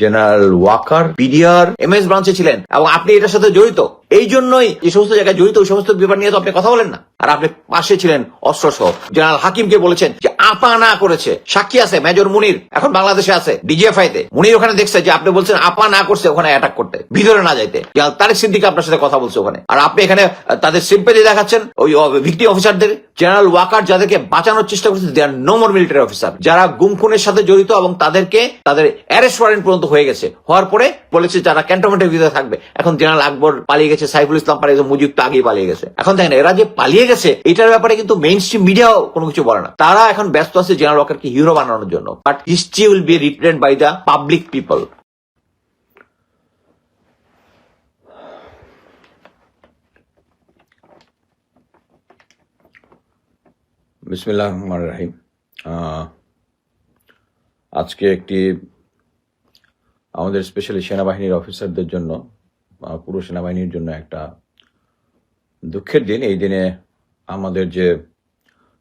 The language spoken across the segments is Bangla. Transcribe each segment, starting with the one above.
General Waker BDR M S ব্রাঞ্চে ছিলেন এবং আপনি এটার সাথে জড়িত। এই জন্যই যে সমস্ত জায়গায় জড়িত ওই সমস্ত ব্যাপার নিয়ে তো আপনি কথা বলেন না। আর আপনি পাশে ছিলেন অস্ত্র সহ জেনারেল হাকিমকে বলেছেন যে আপা না করেছে। সাক্ষী আছে, মেজর মুনির। এখন বাংলাদেশে আছে ডিজিএফআই তে মুনির ওখানে দেখছে যে আপনি বলছেন আপা না করছে, ওখানে অ্যাটাক করতে। ভিতরে না যাইতে। তারেক সিদ্দিক আপনার সাথে কথা বলছে ওখানে। আর আপনি এখানে তাদের সিম্পেদি দেখাচ্ছেন ওই ভিক্টিম অফিসারদের জেনারেল ওয়াকার যাদেরকে বাঁচানোর চেষ্টা করছে they are no more military officer যারা গুম খুনের সাথে জড়িত এবং তাদেরকে, তাদের অ্যারেস্ট ওয়ারেন্ট পর্যন্ত হয়ে গেছে। হওয়ার পরে বলেছে যারা ক্যান্টনমেন্টের ভিতরে থাকবে। এখন জেনারেল আকবর পালিয়ে গেছে সাইফুল ইসলাম পালিয়ে গেছে মুজিব তো আগেই পালিয়ে গেছে। এখন দেখেন, এরা যে পালিয়ে গেছে, এটার ব্যাপারে কিন্তু মেইন স্ট্রিম মিডিয়াও কোনো কিছু বলে না। তারা এখন ব্যস্ত আছে জেনারেল ওয়াকারকে হিরো বানানোর জন্য। But history will be written by the public people বিসমিল্লাহ রহমান রাহিম আজকে একটি আমাদের স্পেশালি সেনাবাহিনীর অফিসারদের জন্য পুরো সেনাবাহিনীর জন্য একটা দুঃখের দিন। এই দিনে আমাদের যে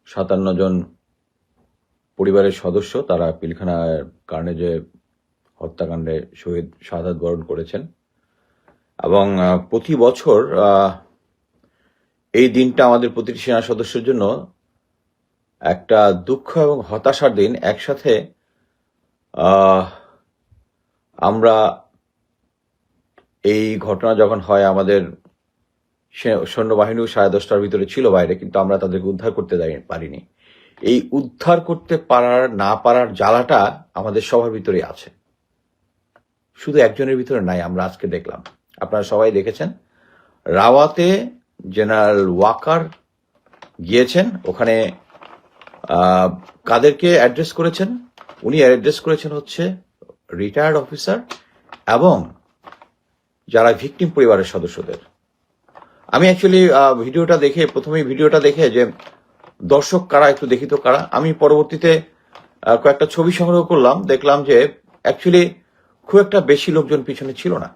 সাতান্ন জন পরিবারের সদস্য, তারা পিলখানার কারণে যে হত্যাকাণ্ডে শহীদ শাহাদ বরণ করেছেন। এবং প্রতি বছর এই দিনটা আমাদের প্রতিটি সেনা সদস্যের জন্য একটা দুঃখ এবং হতাশার দিন। একসাথে আমরা এই ঘটনা যখন হয় আমাদের সৈন্যবাহিনীও সাড়ে দশটার ভিতরে ছিল বাইরে, কিন্তু আমরা তাদেরকে উদ্ধার করতে পারিনি। এই উদ্ধার করতে পারার, না পারার জ্বালাটা আমাদের সবার ভিতরে আছে। শুধু একজনের ভিতরে নাই, আমরা আজকে দেখলাম। আপনারা সবাই দেখেছেন? রাওয়াতে জেনারেল ওয়াকার গিয়েছেন, ওখানে কাদেরকে অ্যাড্রেস করেছেন? উনি অ্যাড্রেস করেছেন হচ্ছে রিটায়ার্ড অফিসার এবং যারা ভিকটিম পরিবারের সদস্যদের। আমি অ্যাকচুয়ালি ভিডিওটা দেখে, প্রথমেই ভিডিওটা দেখে যে দর্শক কারা, একটু দেখি তো কারা। আমি পরবর্তীতে কয়েকটা ছবি সংগ্রহ করলাম, দেখলাম যে অ্যাকচুয়ালি খুব একটা বেশি লোকজন পিছনে ছিল না।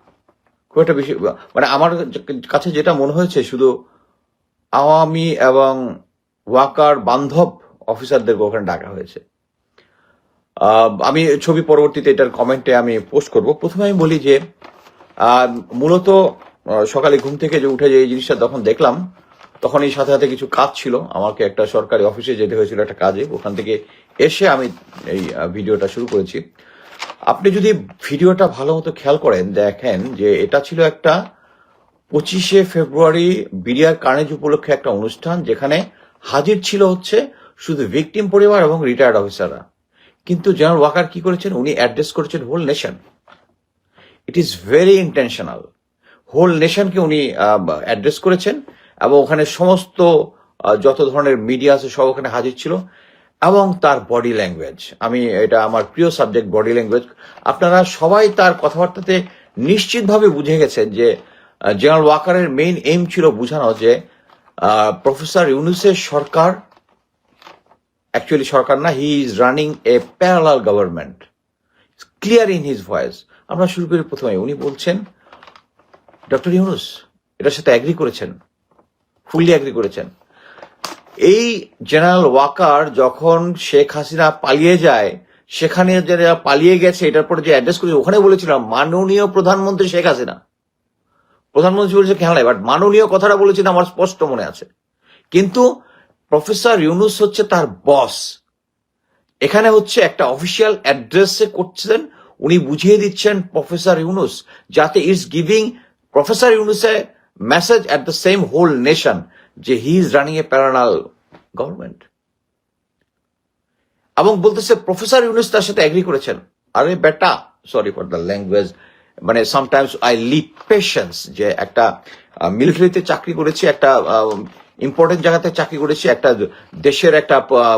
খুব একটা বেশি মানে আমার কাছে যেটা মনে হয়েছে, শুধু আওয়ামী এবং ওয়াকার বান্ধব অফিসারদেরকে ওখানে ডাকা হয়েছে। আমি ছবি পরবর্তীতে এটার কমেন্টে আমি পোস্ট করব। প্রথমে আমি বলি যে মূলত সকালে ঘুম থেকে যে উঠে যে এই জিনিসটা যখন দেখলাম তখন এই সাথে সাথে কিছু কাজ ছিল। আমাকে একটা সরকারি অফিসে যেতে হয়েছিল একটা কাজে। ওখান থেকে এসে আমি এই ভিডিওটা শুরু করেছি। আপনি যদি ভিডিওটা ভালো মতো খেয়াল করেন, দেখেন যে এটা ছিল একটা পঁচিশে ফেব্রুয়ারি বিডিআর কার্নেজ উপলক্ষে একটা অনুষ্ঠান, যেখানে হাজির ছিল হচ্ছে শুধু ভিকটিম পরিবার এবং রিটায়ার্ড অফিসাররা কিন্তু জেনারেল ওয়াকার কি করেছেন? উনি অ্যাড্রেস করেছেন whole nation it is very intentional whole নেশনকে উনি অ্যাড্রেস করেছেন এবং ওখানে সমস্ত যত ধরনের মিডিয়া আছে সব ওখানে হাজির ছিল এবং তার বডি ল্যাঙ্গুয়েজ আমি এটা আমার প্রিয় সাবজেক্ট বডি ল্যাঙ্গুয়েজ আপনারা সবাই তার কথাবার্তাতে নিশ্চিতভাবে বুঝে গেছেন যে জেনারেল ওয়াকারের মেইন এইম ছিল বোঝানো যে প্রফেসর ইউনুসের সরকার অ্যাকচুয়ালি সরকার না he is running a parallel government clear in his voice আমরা শুরু করি প্রথমে। উনি বলছেন ডক্টর ইউনুস, এটার সাথে অ্যাগ্রি করেছেন ফুললি অ্যাগ্রি করেছেন। এই জেনারেল ওয়াকার যখন শেখ হাসিনা পালিয়ে যায়, সেখানে যারা পালিয়ে গেছে, এটার পরে যে অ্যাড্রেস করেছে, ওখানে বলেছিলাম, মাননীয় প্রধানমন্ত্রী শেখ হাসিনা। প্রধানমন্ত্রী বলেছে খেলা বাট মাননীয় কথাটা বলেছেন আমার স্পষ্ট মনে আছে। কিন্তু প্রফেসর ইউনুস হচ্ছে তার বস এখানে হচ্ছে একটা অফিসিয়াল অ্যাড্রেসে করছেন উনি বুঝিয়ে দিচ্ছেন প্রফেসর ইউনুস, যাতে it's giving professor Yunus a message at the same whole nation যে he is running a parallel government এবং বলতেছে, প্রফেসর ইউনুস তার সাথে এগ্রি করেছেন। আরে বেটা সরি ফর দ্য ল্যাঙ্গুয়েজ মানে সামটাইমস আই লিভ পেশেন্স যে একটা মিলিটারিতে চাকরি করেছি, একটা ইম্পর্টেন্ট জায়গাতে চাকরি করেছি, একটা দেশের একটা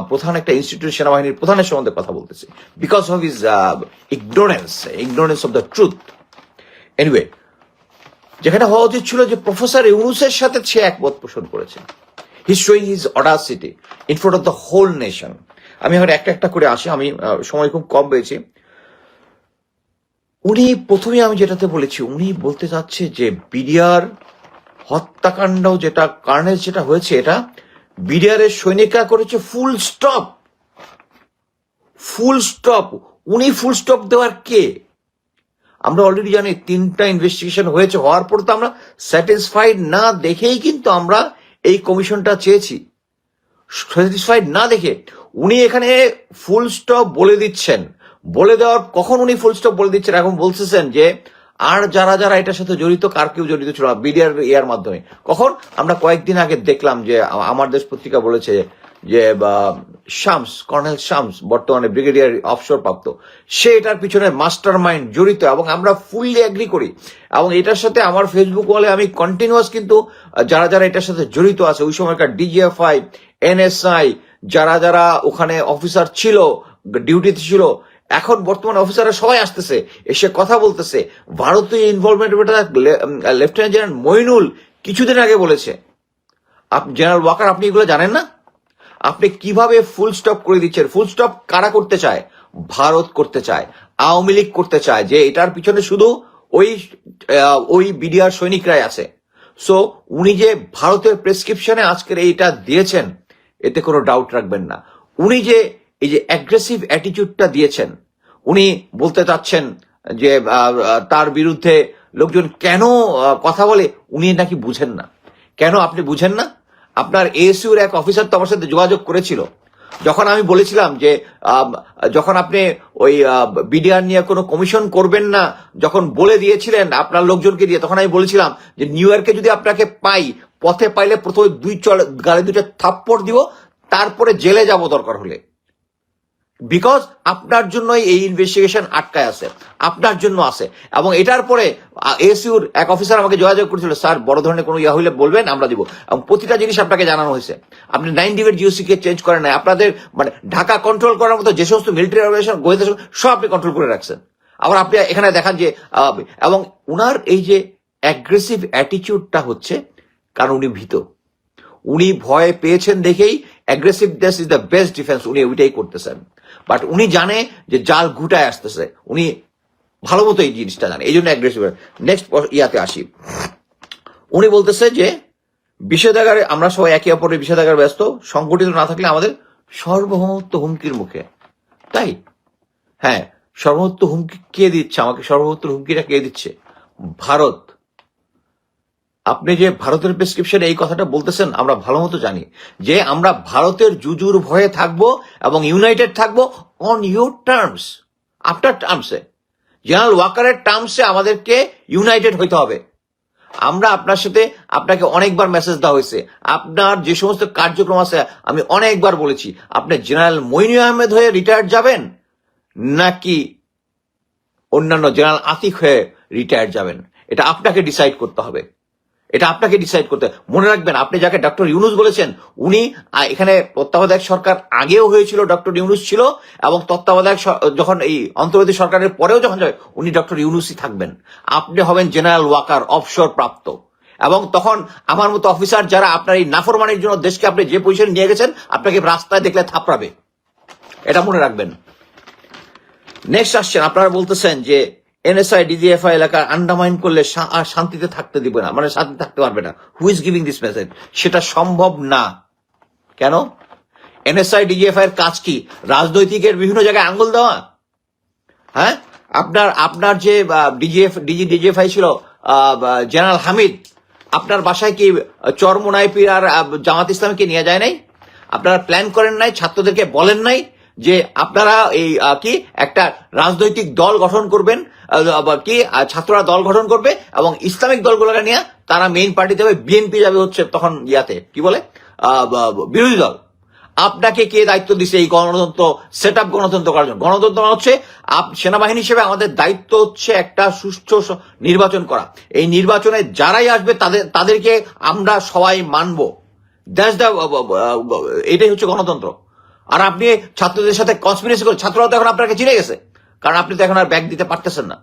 প্রধান একটা ইনস্টিটিউট সেনাবাহিনীর প্রধানের সম্বন্ধে কথা বলতেছি। Because of is ignorance ignorance of the truth anyway যেখানে হওয়া উচিত ছিল যে প্রফেসর ইউনুসের সাথে সে একমত পোষণ করেছে। He showing his audacity in front of the whole nation আমি এখন একটা একটা করে আসি, আমি সময় খুব কম পেয়েছি। উনি প্রথমে আমি যেটাতে বলেছি, উনি বলতে চাচ্ছে যে বিডিআর হত্যাকাণ্ড যেটা কার্নেজ যেটা হয়েছে এটা বিডিআর এর সৈনিকরা করেছে ফুল স্টপ ফুল স্টপ উনি ফুল স্টপ দেওয়ার কে? আমরা অলরেডি জানি, তিনটা ইনভেস্টিগেশন হয়েছে, হওয়ার পর তো আমরা স্যাটিসফাইড না দেখেই কিন্তু আমরা এই কমিশনটা চেয়েছি। স্যাটিসফাইড না দেখে উনি এখানে ফুল স্টপ বলে দিচ্ছেন। বলে দেওয়ার, কখন উনি ফুল স্টপ বলে দিচ্ছেন? এখন বলতেছেন যে আর যারা যারা এটার সাথে জড়িত, কার কেউ জড়িত ছিল বিডিআর ইয়ার মাধ্যমে। কখন? আমরা কয়েকদিন আগে দেখলাম যে আমার দেশ পত্রিকা বলেছে যে শামস, কর্নেল শামস, বর্তমানে ব্রিগেডিয়ার অফশোর প্রাপ্ত সে এটার পিছনে মাস্টার মাইন্ড জড়িত এবং আমরা ফুললি এগ্রি করি। এবং এটার সাথে আমার ফেসবুক ওয়ালে আমি কন্টিনিউয়াস কিন্তু যারা যারা এটার সাথে জড়িত আছে, ওই সময়কার ডিজিএফআই, এনএসআই, যারা যারা ওখানে অফিসার ছিল, ডিউটিতে ছিল এখন বর্তমানে অফিসাররা সবাই আসতেছে, এসে কথা বলতেছে। ভারতীয় ইনভলভমেন্ট লেফটেন্যান্ট জেনারেল মইনুল কিছুদিন আগে বলেছে জেনারেল ওয়াকার আপনি এগুলো জানেন না? আপনি কীভাবে ফুল স্টপ করে দিচ্ছেন? ফুল স্টপ কারা করতে চায়? ভারত করতে চায়, আওয়ামী লীগ করতে চায়, যে এটার পিছনে শুধু ওই ওই বিডিআর সৈনিকরাই আছে। সো উনি যে ভারতের প্রেসক্রিপশনে আজকের এইটা দিয়েছেন, এতে কোনো ডাউট রাখবেন না। উনি যে এই যে অ্যাগ্রেসিভ অ্যাটিটিউডটা দিয়েছেন, উনি বলতে চাচ্ছেন যে তার বিরুদ্ধে লোকজন কেন কথা বলে, উনি নাকি বুঝেন না। কেন আপনি বুঝেন না? আপনার এএসইউর এক অফিসার তো আমার সাথে যোগাযোগ করেছিল। যখন আমি বলেছিলাম যে যখন আপনি ওই বিডিআর নিয়ে কোনো কমিশন করবেন না, যখন বলে দিয়েছিলেন আপনার লোকজনকে দিয়ে, তখন আমি বলেছিলাম যে, নিউ ইয়র্কে যদি আপনাকে পাই, পথে পাইলে প্রথমে দুই চল, গালে দুটো থাপ্পড় দিব, তারপরে জেলে যাব দরকার হলে। বিকজ আপনার জন্যই এই ইনভেস্টিগেশন আটকায় আছে। আপনার জন্য আছে। এবং এটার পরে এসইউর এক অফিসার আমাকে যোগাযোগ করেছিল, স্যার, বড় ধরনের কোনো ইয়া হইলে বলবেন, আমরা দিব। এবং প্রতিটা জিনিস আপনাকে জানানো হয়েছে। আপনি নাইন ডিভের জিওসি কে চেঞ্জ করেন নাই। আপনাদের মানে ঢাকা কন্ট্রোল করার মতো যে সমস্ত মিলিটারি অর্গানাইজেশন গোয়েন্দা সব আপনি কন্ট্রোল করে রাখছেন। আবার আপনি এখানে দেখান যে এবং উনার এই যে অ্যাগ্রেসিভ অ্যাটিটিউডটা হচ্ছে, কারণ উনি ভীত। উনি ভয় পেয়েছেন দেখেই aggressiveness is the best defence উনি ওইটাই করতেছেন। বাট উনি জানে যে জাল ঘুটায় আসতেছে। উনি ভালো মতো এই জিনিসটা জানে, এই জন্য অ্যাগ্রেসিভ নেক্সট ইয়াতে আসি। উনি বলতেছে যে, বিষেধাগারে আমরা সবাই একে অপরের বিষেধাগার ব্যস্ত, সংগঠিত না থাকলে আমাদের সর্বভৌমত্ব হুমকির মুখে। তাই? হ্যাঁ সর্বভৌমত্ব হুমকি কে দিচ্ছে আমাকে? সর্বভৌমত্ব হুমকিটা কে দিচ্ছে? ভারত। আপনি যে ভারতের প্রেসক্রিপশনে এই কথাটা বলতেছেন, আমরা ভালো মতো জানি। যে আমরা ভারতের জুজুর ভয়ে থাকব এবং ইউনাইটেড থাকব অন ইউর টার্মস আফটার টার্মসে জেনারেল ওয়াকারের টার্মসে আমাদেরকে ইউনাইটেড হইতে হবে। আমরা আপনার সাথে আপনাকে অনেকবার মেসেজ দেওয়া হয়েছে। আপনার যে সমস্ত কার্যক্রম আছে, আমি অনেকবার বলেছি, আপনি জেনারেল মইনু আহমেদ হয়ে রিটায়ার্ড যাবেন, নাকি অন্যান্য জেনারেল আতিক হয়ে রিটায়ার্ড যাবেন? এটা আপনাকে ডিসাইড করতে হবে। এটা আপনাকে ডিসাইড করতে মনে রাখবেন, আপনি যাকে ডক্টর ইউনুস বলেছেন, উনি এখানে তত্ত্বাবধায়ক সরকার আগেও হয়েছিল ডক্টর ইউনুস ছিল, এবং তত্ত্বাবধায়ক যখন এই অন্তর্বর্তী সরকারের পরেও যখন যাবে উনি ডক্টর ইউনুসই থাকবেন। আপনি হবেন জেনারেল ওয়াকার অবসর প্রাপ্ত। এবং তখন আমার মতো অফিসার যারা আপনার এই নাফরমানির জন্য দেশকে আপনি যে পজিশন নিয়ে গেছেন, আপনাকে রাস্তায় দেখলে থাপড়াবে। এটা মনে রাখবেন। নেক্সট আসছেন, আপনারা বলতেছেন যে এনএসআই ডিজিএফআই এলাকা আন্ডামাইন করলে শান্তিতে থাকতে দিবে না মানে শান্তি থাকতে পারবে না। Who is giving this message সেটা সম্ভব না। কেন? এনএসআই ডিজিএফআই এর কাজ কি? রাজনৈতিকের বিভিন্ন জায়গায় আঙ্গুল দেওয়া? হ্যাঁ? আপনার আপনার যে ডিজিএফ ডিজি ডিজিএফআই ছিল জেনারেল হামিদ আপনার বাসায় কি চরমোনাইপি আর জামাত ইসলামকে নিয়ে যায় নাই? আপনারা প্ল্যান করেন নাই, ছাত্রদেরকে বলেন নাই যে আপনারা এই কি একটা রাজনৈতিক দল গঠন করবেন কি ছাত্ররা দল গঠন করবে এবং ইসলামিক দলগুলোকে নিয়ে তারা মেইন পার্টি যাবে বিএনপি যাবে হচ্ছে তখন ইয়াতে। কি বলে? বিরোধী দল। আপনাকে কে দায়িত্ব দিছে এই গণতন্ত্র সেট আপ গণতন্ত্র করার জন্য? গণতন্ত্র মানে হচ্ছে সেনাবাহিনী হিসেবে আমাদের দায়িত্ব হচ্ছে একটা সুষ্ঠু নির্বাচন করা। এই নির্বাচনে যারাই আসবে তাদের, তাদেরকে আমরা সবাই মানবো। দ্যাটস দ্য এটাই হচ্ছে গণতন্ত্র। আর আপনি ছাত্রদের সাথে কনসপিরেসি করে ছাত্ররা তো এখন আপনাকে চিনে গেছে। কারণ আপনি তো এখন আর ব্যাগ দিতে পারতেছেন না।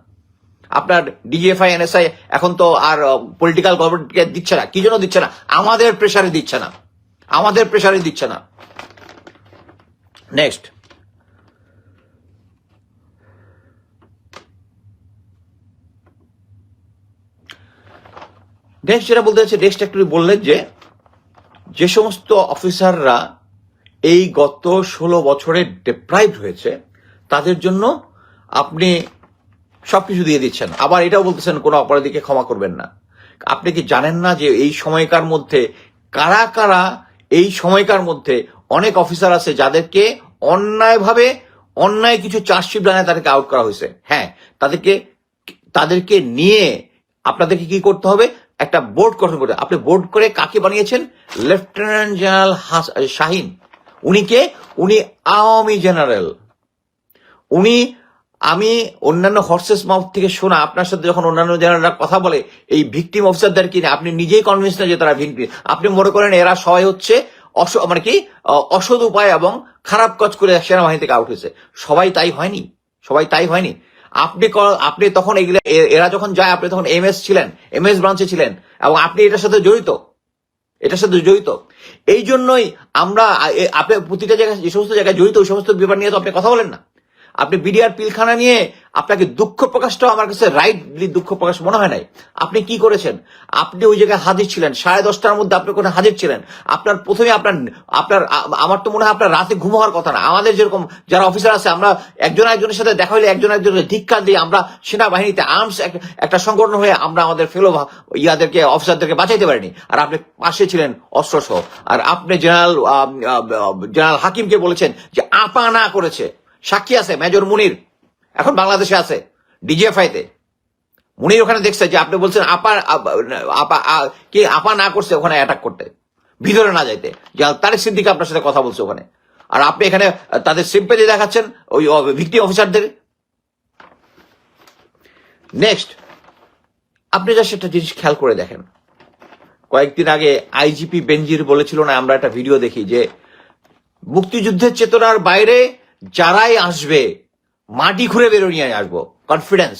আপনার ডিজিএফআই এনএসআই এখন তো আর পলিটিক্যাল গভর্নমেন্টকে দিচ্ছে না। কি জন্য দিচ্ছে না? আমাদের প্রেসারে দিচ্ছে না। আমাদের প্রেসারে দিচ্ছে না। নেক্সট নেক্সট যেটা বলতে চাচ্ছি নেক্সট একটু বললেন যে যে সমস্ত অফিসাররা এই গত ষোলো বছরে ডিপ্রাইভ হয়েছে, তাদের জন্য আপনি সবকিছু দিয়ে দিচ্ছেন। আবার এটাও বলতেছেন, কোনো অপরাধীকে ক্ষমা করবেন না। আপনি কি জানেন না যে এই সময়কার মধ্যে কারা কারা, এই সময়কার মধ্যে অনেক অফিসার আছে যাদেরকে অন্যায়ভাবে অন্যায় কিছু চার্জশিট বানায় তাদেরকে আউট করা হয়েছে। হ্যাঁ তাদেরকে তাদেরকে নিয়ে আপনাদেরকে কি করতে হবে? একটা বোর্ড গঠন করতে। আপনি বোর্ড করে কাকে বানিয়েছেন? Lieutenant general Shahin. উনি কে? উনি আওয়ামী জেনারেল উনি আমি অন্যান্য হর্সেস মাউথ থেকে শোনা, আপনার সাথে যখন অন্যান্য জেনারেলরা কথা বলে, এই ভিকটিম অফিসারদের কিনে আপনি নিজেই কনভিন্স না যে তারা ভিকটিম আপনি মনে করেন এরা সবাই হচ্ছে অস মানে কি অসৎ উপায় এবং খারাপ কাজ করে সেনাবাহিনী থেকে আউট হয়েছে। সবাই তাই হয়নি, সবাই তাই হয়নি। আপনি আপনি তখন এগুলো এরা যখন যায়, আপনি তখন এম এস ছিলেন এম এস ব্রাঞ্চে ছিলেন, এবং আপনি এটার সাথে জড়িত, এটার সাথে জড়িত। এই জন্যই আমরা আপনি প্রতিটা জায়গায়, যে সমস্ত জায়গায় জড়িত, ওই সমস্ত ব্যাপার নিয়ে তো আপনি কথা বলেন না। আপনি বিডিআর পিলখানা নিয়ে আপনাকে দুঃখ প্রকাশটাও আমার কাছে রাইটলি দুঃখ প্রকাশ মনে হয় নাই। আপনি কি করেছেন? আপনি ওই জায়গায় হাজির ছিলেন। সাড়ে দশটার মধ্যে আপনি কোথায় হাজির ছিলেন। আপনার প্রথমে আপনার আপনার, আমার তো মনে হয় আপনার রাতে ঘুম হওয়ার কথা না। আমাদের যেরকম যারা অফিসার আছে, আমরা একজন একজনের সাথে দেখা হলে একজন একজনের ধিক্কার দিয়ে আমরা সেনাবাহিনীতে আর্মস একটা সংগঠন হয়ে আমরা আমাদের ফেলো ইয়াদেরকে অফিসারদেরকে বাঁচাইতে পারিনি। আর আপনি পাশে ছিলেন অস্ত্র সহ আর আপনি জেনারেল জেনারেল হাকিমকে বলেছেন যে আপা না করেছে। সাক্ষী আছে, মেজর মুনির। এখন বাংলাদেশে আছে ডিজিএফআই তে মুনির ওখানে দেখছে যে আপনি বলছেন আপা আপা কি আপা না করছে ওখানে অ্যাটাক করতে। ভিতরে না যাইতে। যে তারেক সিদ্দিক আপনার সাথে কথা বলছে ওখানে। আর আপনি এখানে তাদের সিম্পেদি দেখাচ্ছেন, ওই ভিক্টিম অফিসারদের। নেক্সট আপনি যা সেটা জিনিস খেয়াল করে দেখেন। কয়েকদিন আগে আইজিপি বেনজির বলেছিল না, আমরা একটা ভিডিও দেখি যে, মুক্তিযুদ্ধের চেতনার বাইরে যারাই আসবে, মাটি খুঁড়ে বেরো নিয়ে আসব কনফিডেন্স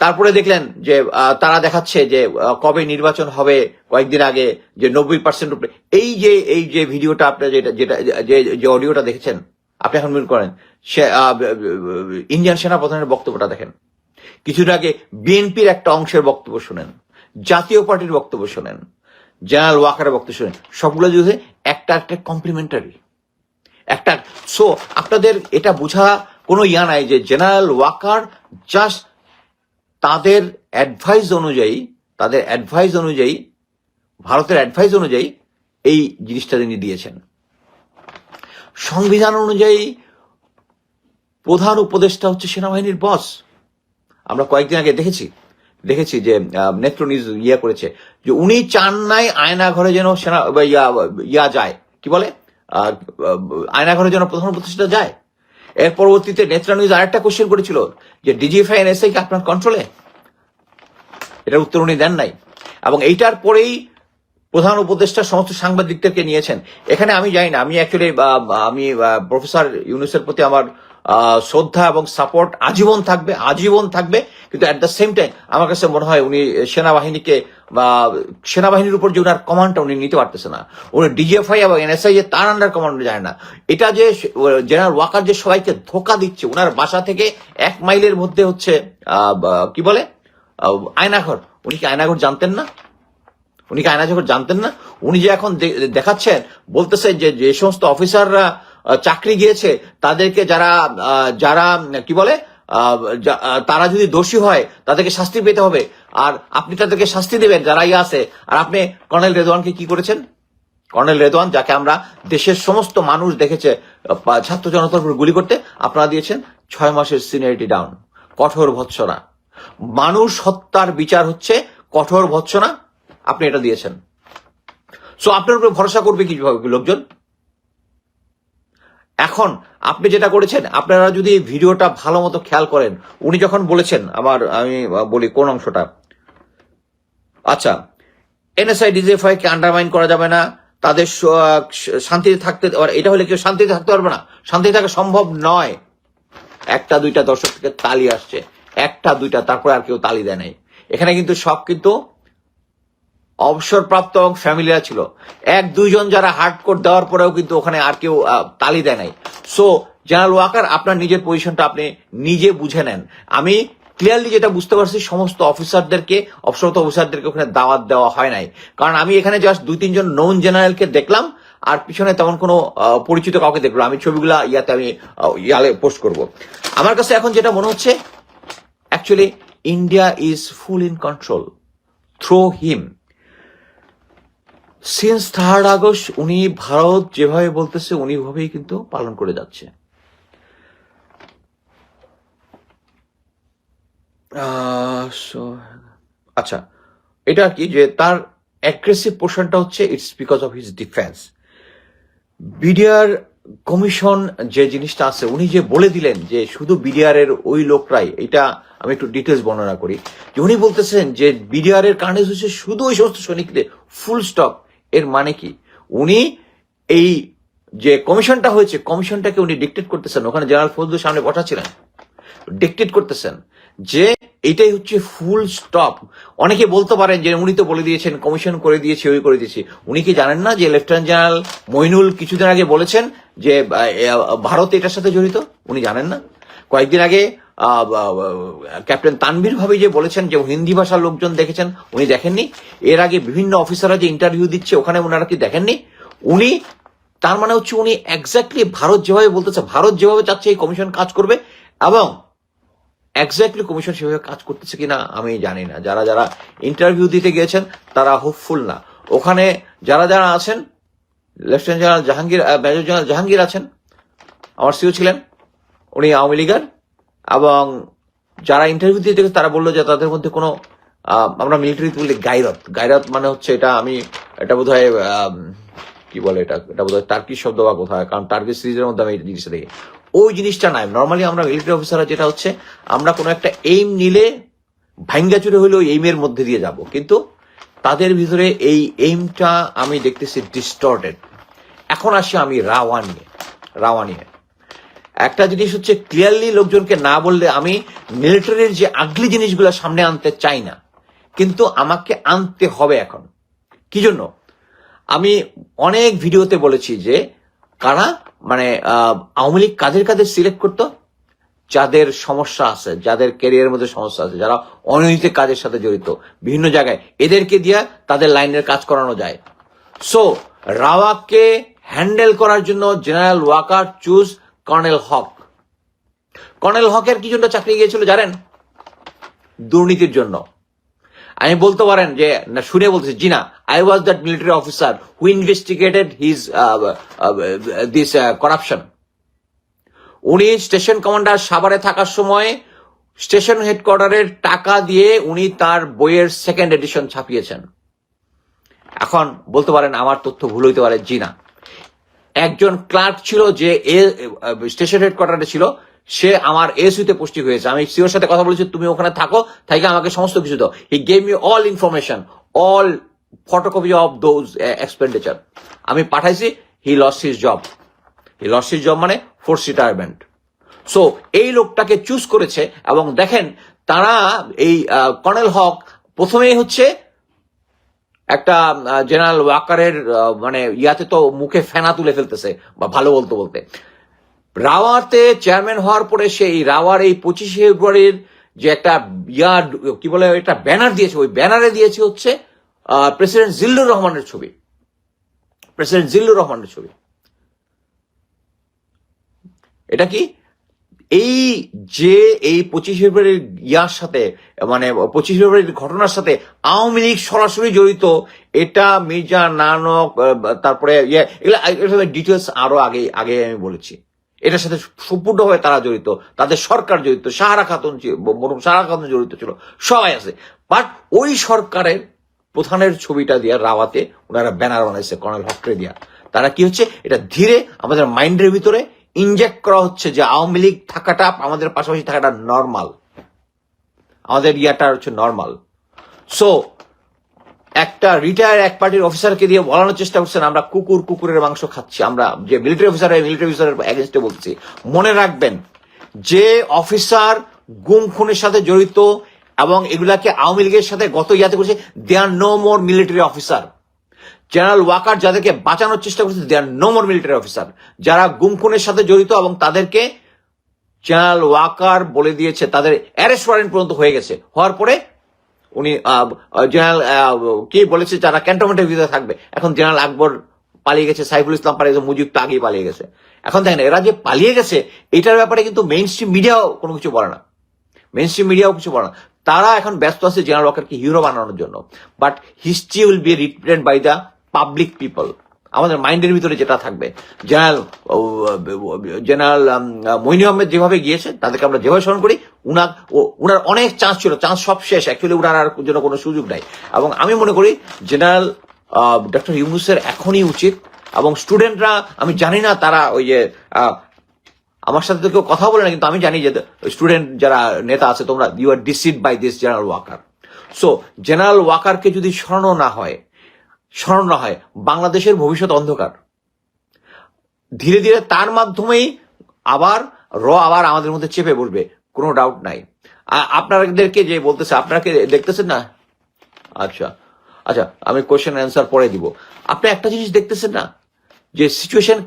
তারপরে দেখলেন যে তারা দেখাচ্ছে যে কবে নির্বাচন হবে, কয়েকদিন আগে যে নব্বই পার্সেন্ট উপরে। এই যে এই যে ভিডিওটা আপনার যেটা যেটা, যে অডিওটা দেখেছেন, আপনি এখন মনে করেন, সে ইন্ডিয়ান সেনাপ্রধানের বক্তব্যটা দেখেন। কিছুদিন আগে বিএনপির একটা অংশের বক্তব্য শুনেন, জাতীয় পার্টির বক্তব্য শুনেন, জেনারেল ওয়াকারের বক্তব্য শুনেন, সবগুলো যদি একটা একটা কমপ্লিমেন্টারি একটা সো আপনাদের এটা বোঝা কোনো ইয়া নাই যে জেনারেল ওয়াকার জাস্ট তাদের অ্যাডভাইস অনুযায়ী, তাদের অ্যাডভাইস অনুযায়ী, ভারতের অ্যাডভাইস অনুযায়ী এই জিনিসটা তিনি দিয়েছেন। সংবিধান অনুযায়ী প্রধান উপদেষ্টা হচ্ছে সেনাবাহিনীর বস আমরা কয়েকদিন আগে দেখেছি দেখেছি যে নেত্র নিউজ ইয়া করেছে যে উনি চান নাই আয়না ঘরে যেন সেনা ইয়া যায়। কি বলে? আহ, জন্য প্রধান উপদেষ্টা যায়। এর পরবর্তীতে নেত্রা নিউজ আরেকটা কোশ্চেন করেছিল যে ডিজিএফআই এনএসআই কি আপনার কন্ট্রোলে এটার উত্তর উনি দেন নাই। এবং এইটার পরেই প্রধান উপদেষ্টা সমস্ত সাংবাদিকদেরকে নিয়েছেন। এখানে আমি যাই না আমি অ্যাকচুয়ালি আমি প্রফেসর ইউনুসের প্রতি আমার শ্রদ্ধা এবং সাপোর্ট আজীবন থাকবে আজীবন থাকবে। কিন্তু অ্যাট দ্য সেম টাইম আমার কাছে মনে হয় উনি সেনাবাহিনীকে, বা সেনাবাহিনীর উপর যে উনার কমান্ডটা উনি নিতে পারতেছে না, উনি ডিজিএফআই এবং এনএসআই যে তার আন্ডার কমান্ড যায় না। এটা যে জেনারেল ওয়াকার যে সবাইকে ধোকা দিচ্ছে ওনার বাসা থেকে এক মাইলের মধ্যে হচ্ছে কি বলে? আয়নাঘর। উনি কি আয়নাঘর জানতেন না? উনি কি আয়না যখন জানতেন না? উনি যে এখন দেখাচ্ছেন, বলতেছে যে যে সমস্ত অফিসাররা চাকরি গিয়েছে, তাদেরকে যারা যারা, কি বলে তারা যদি দোষী হয়, তাদেরকে শাস্তি পেতে হবে। আর আপনি তাদেরকে শাস্তি দেবেন যারা ইয়ে আছে। আর আপনি কর্নেল রেদওয়ানকে কি করেছেন? কর্নেল রেদওয়ান যাকে আমরা দেশের সমস্ত মানুষ দেখেছে ছাত্র জনতার উপর গুলি করতে, আপনারা দিয়েছেন ছয় মাসের সিনিয়রিটি ডাউন। কঠোর ভৎসনা। মানুষ হত্যার বিচার হচ্ছে কঠোর ভৎসনা। আপনি এটা দিয়েছেন। সো আপনার উপরে ভরসা করবে কীভাবে লোকজন? এখন আপনি যেটা করেছেন, আপনারা যদি এই ভিডিওটা ভালো মতো খেয়াল করেন, উনি যখন বলেছেন আমার, আমি বলি কোন অংশটা আচ্ছা এনএসআই ডিজিএফআই কে আন্ডারমাইন করা যাবে না, তাদের শান্তিতে থাকতে এটা হলে কেউ শান্তিতে থাকতে পারবে না, শান্তিতে থাকা সম্ভব নয়। একটা, দুইটা দর্শক থেকে তালি আসছে, একটা, দুইটা, তারপরে আর কেউ তালি দেয় নাই। এখানে কিন্তু সব কিন্তু অবসরপ্রাপ্ত এবং ফ্যামিলিরা ছিল। এক, দুইজন যারা হার্ড কোড দেওয়ার পরেও কিন্তু ওখানে আর কেউ তালি দেয় নাই। সো জেনারেল ওয়াকার আপনার নিজের পজিশনটা আপনি নিজে বুঝে নেন। আমি ক্লিয়ারলি যেটা বুঝতে পারছি, সমস্ত অফিসারদেরকে অবসরপ্রাপ্ত অফিসারদেরকে ওখানে দাওয়াত দেওয়া হয় নাই। কারণ আমি এখানে জাস্ট দুই তিনজন নন জেনারেলকে দেখলাম, আর পিছনে তেমন কোনো পরিচিত কাউকে দেখলাম আমি ছবিগুলা ইয়াতে আমি ইয়ালে পোস্ট করব। আমার কাছে এখন যেটা মনে হচ্ছে actually India is full in control through him. Since third August উনি ভারত যেভাবে বলতেছে উনি ভাবেই কিন্তু পালন করে যাচ্ছে। আচ্ছা এটা কি যে তার অ্যাগ্রেসিভ পোর্শনটা হচ্ছে it's because of his defence BDR commission যে জিনিসটা আছে, উনি যে বলে দিলেন যে শুধু বিডিআর এর ওই লোকরাই, এটা আমি একটু ডিটেলস বর্ণনা করি। উনি বলতেছেন যে বিডিআর এর কারণে হচ্ছে শুধু ওই সমস্ত সৈনিকদের ফুল স্টপ এর মানে কি? উনি এই যে কমিশনটা হয়েছে, কমিশনটাকে উনি ডিকটেট করতেছেন। ওখানে জেনারেল ফজলুর সামনে বসা ছিলেন ডিকটেট করতেছেন যে এটাই হচ্ছে ফুল স্টপ অনেকে বলতে পারেন যে উনি তো বলে দিয়েছেন, কমিশন করে দিয়েছে, ওই করে দিয়েছে। উনি কি জানেন না যে লেফটেন্যান্ট জেনারেল মইনুল কিছুদিন আগে বলেছেন যে ভারত এটার সাথে জড়িত? উনি জানেন না? কয়েকদিন আগে ক্যাপ্টেন তানভীর ভাবে যে বলেছেন যে হিন্দি ভাষার লোকজন দেখেছেন, উনি দেখেননি। এর আগে বিভিন্ন অফিসাররা যে ইন্টারভিউ দিচ্ছে, ওখানে ওনারা কি দেখেননি? উনি, তার মানে হচ্ছে উনি এক্স্যাক্টলি ভারত যেভাবে বলতেছে, ভারত যেভাবে চাচ্ছে এই কমিশন কাজ করবে, এবং এক্স্যাক্টলি কমিশন সেভাবে কাজ করতেছে কিনা আমি জানি না। যারা যারা ইন্টারভিউ দিতে গিয়েছেন, তারা হোপফুল না। ওখানে যারা যারা আছেন lieutenant general Jahangir major general Jahangir আছেন, আমার সিও ছিলেন, উনি আওয়ামী লীগের। এবং যারা ইন্টারভিউ দিয়ে গেছে তারা বলল যে তাদের মধ্যে কোনো আমরা মিলিটারিতে বলি গাইরত। গাইরত মানে হচ্ছে এটা আমি, এটা বোধ হয় কি বলে এটা? এটা বোধ হয় শব্দ বা কোথায় কারণ টার্কিশ সিরিজের মধ্যে আমি এই জিনিসটা দেখি। ওই জিনিসটা নাই। নর্মালি আমরা মিলিটারি অফিসাররা যেটা হচ্ছে, আমরা কোনো একটা এইম নিলে ভাঙ্গা চুরে হলেও এইমের মধ্যে দিয়ে যাব। কিন্তু তাদের ভিতরে এই এইমটা আমি দেখতেছি ডিস্টর্টেড এখন আসি আমি রাওয়া নিয়ে। রাওয়া নিয়ে। একটা জিনিস হচ্ছে ক্লিয়ারলি লোকজনকে না বললে আমি মিলিটারির যে আগলি জিনিসগুলো সামনে আনতে চাই না। কিন্তু আমাকে আনতে হবে এখন। কি জন্য? আমি অনেক ভিডিওতে বলেছি যে কারা মানে আওয়ামী লীগ কাদের কাদের সিলেক্ট করতো? যাদের সমস্যা আছে, যাদের ক্যারিয়ারের মধ্যে সমস্যা আছে, যারা অনৈতিক কাজের সাথে জড়িত, বিভিন্ন জায়গায়। এদেরকে দিয়ে তাদের লাইনের কাজ করানো যায়। সো রাওয়াকে হ্যান্ডেল করার জন্য general Waker choose colonel Haque. Colonel হকের কি জন্য চাকরি গিয়েছিল জানেন? দুর্নীতির জন্য। আমি বলতে পারেন যে, না, শুনে বলতেছি, জি না I was that military officer who investigated his this corruption উনি স্টেশন কমান্ডার সাভারে থাকার সময় স্টেশন হেডকোয়ার্টারের টাকা দিয়ে উনি তার বইয়ের সেকেন্ড এডিশন ছাপিয়েছেন। এখন বলতে পারেন আমার তথ্য ভুল হইতে পারে, জি না। একজন ক্লার্ক ছিল যে এ স্টেশন হেডকোয়ার্টারে ছিল, সে আমার এসইতে পুষ্টি হয়েছে। আমি সিওর সাথে কথা বলেছি, তুমি ওখানে থাকো থাকি আমাকে সমস্ত কিছু দাও। He gave me all information all photocopy of those expenditure আমি পাঠাইছি he lost his job he lost his job মানে ফোর্স রিটায়ারমেন্ট সো এই লোকটাকে চুজ করেছে এবং দেখেন, তারা এই কর্নেল হক প্রথমেই হচ্ছে একটা জেনারেল ওয়াকারের মানে ইয়াতে তো মুখে ফেনা তুলে ফেলতেছে, বা ভালো বলতে বলতে। রাওয়াতে চেয়ারম্যান হওয়ার পরে সে এই রাওয়ার এই পঁচিশে ফেব্রুয়ারির যে একটা ইয়া কি বলে, একটা ব্যানার দিয়েছে, ওই ব্যানারে দিয়েছে হচ্ছে প্রেসিডেন্ট জিল্লুর রহমানের ছবি। প্রেসিডেন্ট জিল্লুর রহমানের ছবি। এটা কি? এই যে, এই পঁচিশ ফেব্রুয়ারির ইয়ার সাথে মানে পঁচিশ ফেব্রুয়ারির ঘটনার সাথে আওয়ামী লীগ সরাসরি জড়িত, এটা মির্জা নানক তারপরে ইয়ে এগুলো ডিটেলস আরও আগে আগে আমি বলেছি। এটার সাথে সম্পূর্ণভাবে তারা জড়িত, তাদের সরকার জড়িত সাহারা খাতুন সাহারা খাতুন জড়িত ছিল, সবাই আছে। বাট ওই সরকারের প্রধানের ছবিটা দিয়া, রাওয়াতে, ওনারা ব্যানার বানাইছে কর্নেল হকরে দিয়া। তারা কি হচ্ছে? এটা ধীরে আমাদের মাইন্ডের ভিতরে ইনজেক্ট করা হচ্ছে যে আওয়ামী লীগ থাকাটা, আমাদের পাশাপাশি থাকাটা নর্মাল আমাদের ইয়াটা হচ্ছে নর্মাল সো একটা রিটায়ার এক পার্টির অফিসারকে দিয়ে বলানোর চেষ্টা করছেন, আমরা কুকুর কুকুরের মাংস খাচ্ছি। আমরা যে মিলিটারি অফিসার মিলিটারি অফিসারের এগেনস্টে বলছি মনে রাখবেন, যে অফিসার গুম খুনের সাথে জড়িত এবং এগুলাকে আওয়ামী লীগের সাথে গত ইয়াতে করেছে they are no more military officer general Waker যাদেরকে বাঁচানোর চেষ্টা করছে they are no more military officer যারা গুম খুনের সাথে জড়িত এবং তাদেরকে জেনারেল ওয়াকার বলে দিয়েছে, তাদের অ্যারেস্ট ওয়ারেন্ট পর্যন্ত হয়ে গেছে। হওয়ার পরে উনি জেনারেল কি বলেছে, যারা ক্যান্টনমেন্টের ভিতরে থাকবে। এখন জেনারেল আকবর পালিয়ে গেছে, সাইফুল ইসলাম পালিয়ে গেছে, মুজিব তো আগেই পালিয়ে গেছে। এখন দেখেন, এরা যে পালিয়ে গেছে, এটার ব্যাপারে কিন্তু মেইন স্ট্রিম মিডিয়াও কোনো কিছু বলে না। মেন স্ট্রিম মিডিয়াও কিছু বলে না। তারা এখন ব্যস্ত আছে জেনারেল ওয়াকারকে হিরো বানানোর জন্য। But history will be represent by the public people আমাদের মাইন্ডের ভিতরে যেটা থাকবে। জেনারেল জেনারেল মইনি আহমেদ যেভাবে গিয়েছে তাদেরকে আমরা যেভাবে স্মরণ করি, উনার উনার অনেক চান্স ছিল চান্স সব শেষ। অ্যাকচুয়ালি উনার আর জন্য কোনো সুযোগ নাই। এবং আমি মনে করি, জেনারেল ডক্টর ইউনুসের এখনই উচিত। এবং স্টুডেন্টরা, আমি জানি না তারা ওই যে আমার সাথে তো কেউ কথা বলে না, কিন্তু আমি জানি যে স্টুডেন্ট যারা নেতা আছে, তোমরা you are decide by this general Waker so general ওয়াকারকে যদি স্মরণ না হয় স্মরণ হয়, বাংলাদেশের ভবিষ্যৎ অন্ধকার। ধীরে ধীরে তার মাধ্যমেই আবার, র আবার আমাদের মধ্যে চেপে বসবে কোনো ডাউট নাই। আপনাদেরকে যে বলতেছে, আপনাকে দেখতেছেন না? আচ্ছা আচ্ছা আমি কোয়েশ্চেন অ্যান্সার পরে দিব। আপনি একটা জিনিস দেখতেছেন না? যে সিচুয়েশন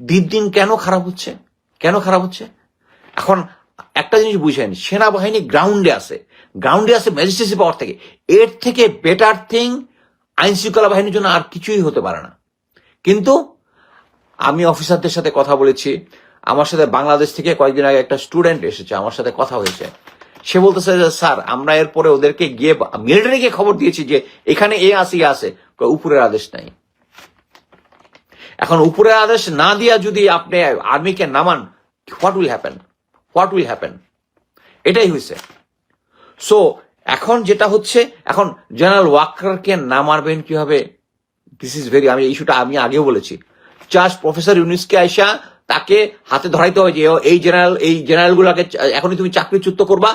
দিন দিন কেন খারাপ হচ্ছে? কেন খারাপ হচ্ছে? এখন একটা জিনিস বুঝেন, সেনাবাহিনী গ্রাউন্ডে আছে। গ্রাউন্ডে আছে ম্যাজিস্ট্রেসি পাওয়ার থেকে। এর থেকে বেটার থিং আইন শৃঙ্খলা বাহিনীর জন্য আর কিছুই হতে পারে না। কিন্তু আমি অফিসারদের সাথে কথা বলেছি। আমার সাথে বাংলাদেশ থেকে কয়েকদিন আগে একটা স্টুডেন্ট এসেছে আমার সাথে কথা হয়েছে। সে বলতেছে যে স্যার আমরা এরপরে ওদেরকে গিয়ে মিলিটারিকে খবর দিয়েছি যে এখানে এ আছে কয়, উপরের আদেশ নাই। এখন উপরের আদেশ না দিয়া যদি আপনি আর্মিকে নামান what will happen what will happen এটাই হয়েছে। সো এখন যেটা হচ্ছে, এখন জেনারেল ওয়াকারকে না মারবেন কীভাবে? দিস ইজ ভেরি আমি ইস্যুটা আমি আগেও বলেছি। জাস্ট প্রফেসর ইউনিসকে আইসা তাকে হাতে ধরাইতে হবে যে এই জেনারেল এই জেনারেল গুলাকে এখনই তুমি চাকরিচ্যুত করবা।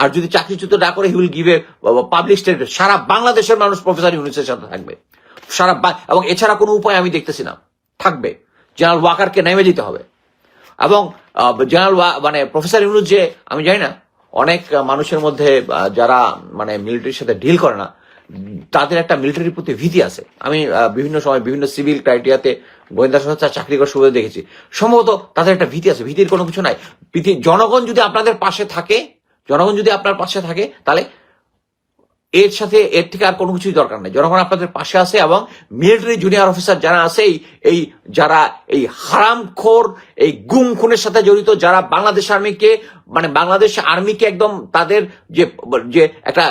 আর যদি চাকরিচ্যুত না করে he will give a public statement সারা বাংলাদেশের মানুষ প্রফেসর ইউনিসের সাথে থাকবে। সারা এবং এছাড়া কোনো উপায় আমি দেখতেছি না। থাকবে। জেনারেল ওয়াকারকে নেমে দিতে হবে। এবং জেনারেল মানে প্রফেসর ইউনুস যে, আমি জানি না অনেক মানুষের মধ্যে যারা মানে মিলিটারির সাথে ডিল করে না, তাদের একটা মিলিটারির প্রতি ভীতি আছে। আমি বিভিন্ন সময় বিভিন্ন সিভিল ক্রাইটেরিয়াতে গোয়েন্দা সংস্থা চাকরি করার সুবিধা দেখেছি। সম্ভবত তাদের একটা ভীতি আছে। ভীতির কোনো কিছু নাই। জনগণ যদি আপনাদের পাশে থাকে, জনগণ যদি আপনার পাশে থাকে, তাহলে এর সাথে এর থেকে আর কোনো কিছুই দরকার নেই। জনগণ আপনাদের পাশে আছে এবং মিলিটারি জুনিয়র অফিসার যারা আছে, এই যারা, এই হারামখোর, এই গুম খুনের সাথে জড়িত, যারা বাংলাদেশ আর্মিকে মানে বাংলাদেশ আর্মিকে একদম তাদের যে যে একটা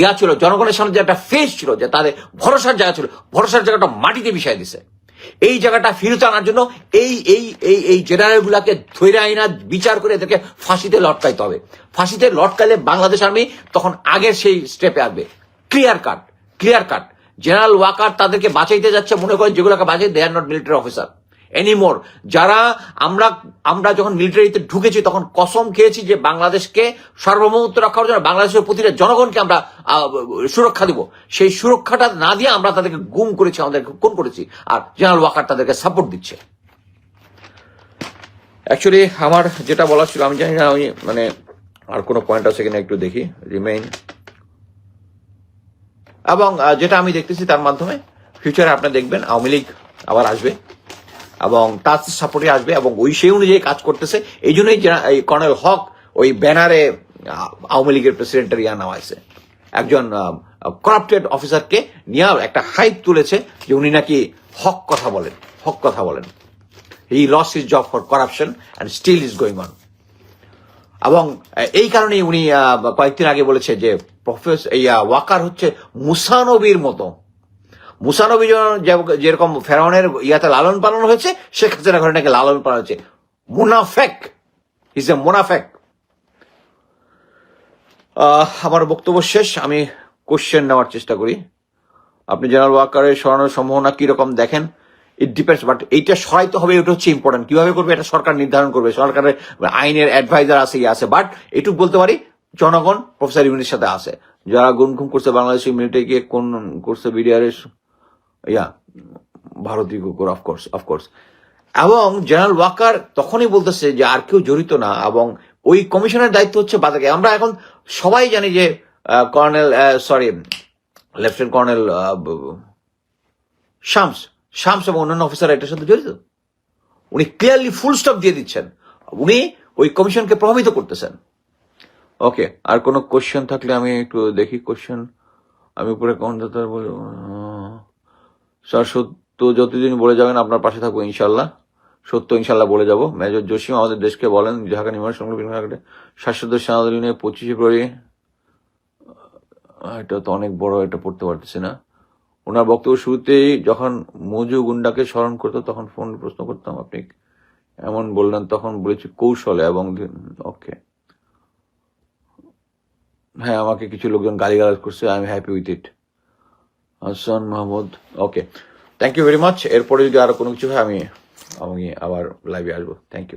ইয়া ছিল, জনগণের সামনে যে একটা ফেস ছিল, যে তাদের ভরসার জায়গা ছিল, ভরসার জায়গাটা মাটিতে মিশাই দিছে। এই জায়গাটা ফিরত আনার জন্য এই এই এই এই জেনারেলগুলাকে ধৈর্য আইনা, বিচার করে এদেরকে ফাঁসিতে লটকাইতে হবে। ফাঁসিতে লটকাইলে বাংলাদেশ আর্মি তখন আগের সেই স্টেপে আসবে। Clear cut clear cut general Walker তাদেরকে বাঁচাইতে যাচ্ছে, মনে করেন যেগুলোকে বাঁচাই they are not military officer anymore যারা আমরা আমরা যখন মিলিটারিতে ঢুকেছি, তখন কসম খেয়েছি যে বাংলাদেশকে সার্বভৌমত্ব রক্ষার জন্য, বাংলাদেশের প্রতিটা জনগণকে আমরা সুরক্ষা দিব। সেই সুরক্ষাটা না দিয়ে আমরা তাদেরকে গুম করেছি, আমাদেরকে খুন করেছি, আর জেনারেল ওয়াকার তাদেরকে সাপোর্ট দিচ্ছে। অ্যাকচুয়ালি আমার যেটা বলার ছিল, আমি জানি না, আমি মানে আর কোনো পয়েন্ট আছে কিনা একটু দেখি রিমেইন এবং যেটা আমি দেখতেছি তার মাধ্যমে ফিউচারে আপনি দেখবেন, আওয়ামী লীগ আবার আসবে। এবং তার সাপোর্টে আসবে এবং ওই সেই অনুযায়ী কাজ করতেছে। এই জন্যই কর্নেল হক ওই ব্যানারে আওয়ামী লীগের প্রেসিডেন্টের ইয়া নেওয়া হয়েছে একজন করাপ্টেড অফিসারকে নিয়ে একটা হাইপ তুলেছে যে উনি নাকি হক কথা বলেন, হক কথা বলেন। He lost his job for corruption and still is going on এবং এই কারণেই উনি কয়েকদিন আগে বলেছে যে প্রফেসর এই ওয়াকার হচ্ছে মুসানবির মতো। মুসানবী যেরকম ফেরাউনের ইয়াতে লালন পালন হয়েছে, শেখ হাসিনা ঘরে নাকি লালন পালন হয়েছে। মুনাফেক ইজ এ মুনাফেক। আমার বক্তব্য শেষ, আমি কোশ্চেন নেওয়ার চেষ্টা করি। আপনি জেনারেল ওয়াকারের সরানোর সম্ভাবনা কীরকম দেখেন? ইট ডিপেন্ডস বাট এইটা সরাইতে হবে, এটা হচ্ছে ইম্পর্টেন্ট কীভাবে করবে? এটা সরকার নির্ধারণ করবে। সরকারের আইনের অ্যাডভাইজার আছে ইয়ে আছে। বাট এটুকু বলতে পারি, জনগণ প্রফেসর ইউনির সাথে আছে। যারা গুনখুম করছে বাংলাদেশি মিলিটারি গিয়ে কোন করছে বিডিআর এর ইয়া ভারতীয় কুকুর অফকোর্স অফকোর্স এবং জেনারেল ওয়াকার তখনই বলতেছে যে আর কেউ জড়িত না, এবং ওই কমিশনের দায়িত্ব হচ্ছে বাজাকে আমরা এখন সবাই জানি যে colonel sorry lieutenant colonel Shams Shams এবং অন্যান্য অফিসার এটার সাথে জড়িত। উনি ক্লিয়ারলি ফুল স্টপ দিয়ে দিচ্ছেন। উনি ওই কমিশনকে প্রভাবিত করতেছেন। ওকে আর কোনো কোশ্চেন থাকলে আমি একটু দেখি কোশ্চেন আমি উপরে কোন বলে স্যার, সত্য যতদিন বলে যাবেন, আপনার পাশে থাকব ইনশাল্লাহ সত্য ইনশাল্লাহ বলে যাব। মেজর জসিম আমাদের দেশকে বলেন, ঢাকা নির্মাণ সংগ্রামে শাশ্বত সেনাদলীয় পঁচিশে ফেব্রুয়ারি এটা তো অনেক বড় এটা পড়তে পারতেছি না। ওনার বক্তব্য শুরুতেই যখন মজু গুন্ডাকে স্মরণ করতো, তখন ফোন প্রশ্ন করতাম, আপনি এমন বললেন, তখন বলেছি কৌশলে এবং ওকে। হ্যাঁ আমাকে কিছু লোকজন গালিগালাজ করছে I am happy with it Hasan Mahmud. Okay thank you very much এরপরে যদি আরও কোনো কিছু হয়, আমি আমি আবার লাইভে আসব। Thank you